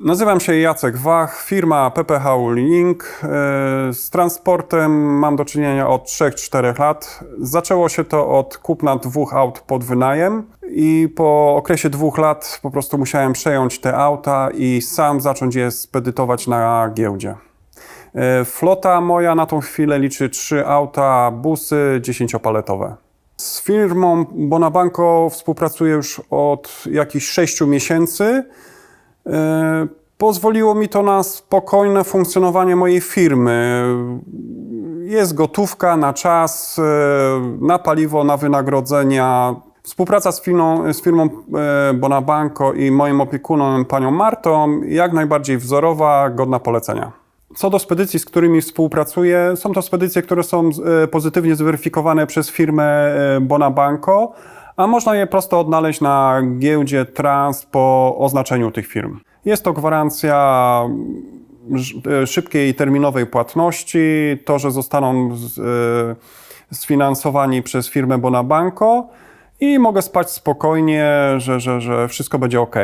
Nazywam się Jacek Wach, firma PPH Link. E, Z transportem mam do czynienia od 3-4 lat. Zaczęło się to od kupna dwóch aut pod wynajem i po okresie dwóch lat po prostu musiałem przejąć te auta i sam zacząć je spedytować na giełdzie. E, Flota moja na tą chwilę liczy trzy auta, busy 10-paletowe. Z firmą Bonabanco współpracuję już od jakichś 6 miesięcy. Pozwoliło mi to na spokojne funkcjonowanie mojej firmy. Jest gotówka na czas, e, na paliwo, na wynagrodzenia. Współpraca z firmą, z firmą e, Bonabanco i moim opiekunem, panią Martą, jak najbardziej wzorowa, godna polecenia. Co do spedycji, z którymi współpracuję, są to spedycje, które są e, pozytywnie zweryfikowane przez firmę Bonabanco, a można je prosto odnaleźć na giełdzie Trans po oznaczeniu tych firm. Jest to gwarancja ż- e, szybkiej terminowej płatności, to, że zostaną e, sfinansowani przez firmę Bonabanco i mogę spać spokojnie, że, że, że wszystko będzie ok.